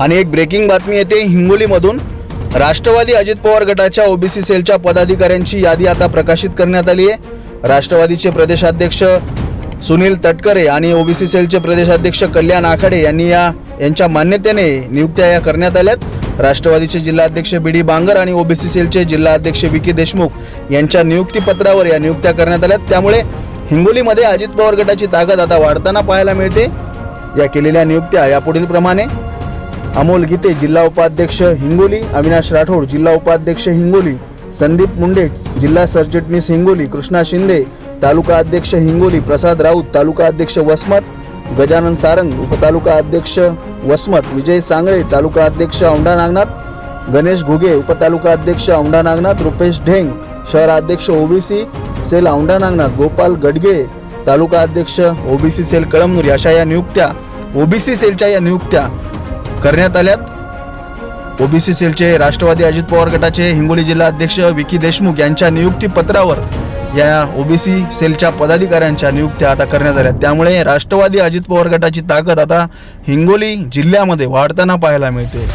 आणि एक ब्रेकिंग बातमी येते. हिंगोलीमधून राष्ट्रवादी अजित पवार गटाच्या ओबीसी सेलच्या पदाधिकाऱ्यांची यादी आता प्रकाशित करण्यात आली आहे. राष्ट्रवादीचे प्रदेशाध्यक्ष सुनील तटकरे आणि ओबीसी सेलचे प्रदेशाध्यक्ष कल्याण आखाडे यांनी या यांच्या मान्यतेने नियुक्त्या या करण्यात आल्यात. राष्ट्रवादीचे जिल्हाध्यक्ष बी डी बांगर आणि ओबीसी सेलचे जिल्हाध्यक्ष विकी देशमुख यांच्या नियुक्तीपत्रावर या नियुक्त्या करण्यात आल्यात. त्यामुळे हिंगोलीमध्ये अजित पवार गटाची ताकद आता वाढताना पाहायला मिळते. या केलेल्या नियुक्त्या यापुढील प्रमाणे अमोल गीते जिल्हा उपाध्यक्ष हिंगोली अविनाश राठोड जिल्हा उपाध्यक्ष हिंगोली संदीप मुंडे जिल्हा सरचिटणीस हिंगोली कृष्णा शिंदे तालुका अध्यक्ष हिंगोली प्रसाद राऊत तालुका अध्यक्ष वसमत गजानन सारंग उपतालुका अध्यक्ष वसमत विजय सांगळे तालुका अध्यक्ष औंढा नागनाथ गणेश घुगे उपतालुका अध्यक्ष औंढा नागनाथ रुपेश ढेंग शहर अध्यक्ष ओबीसी सेल औंढा नागनाथ गोपाल गडगे तालुका अध्यक्ष ओबीसी सेल कळमनुरी अशा या नियुक्त्या ओबीसी सेलच्या या नियुक्त्या करण्यात आल्यात. ओबीसी सेलचे राष्ट्रवादी अजित पवार गटाचे हिंगोली जिल्हा अध्यक्ष विकी देशमुख यांच्या नियुक्ती पत्रावर या ओबीसी सेलच्या पदाधिकाऱ्यांच्या नियुक्त्या आता करण्यात आल्या. त्यामुळे राष्ट्रवादी अजित पवार गटाची ताकद आता हिंगोली जिल्ह्यामध्ये वाढताना पाहायला मिळते.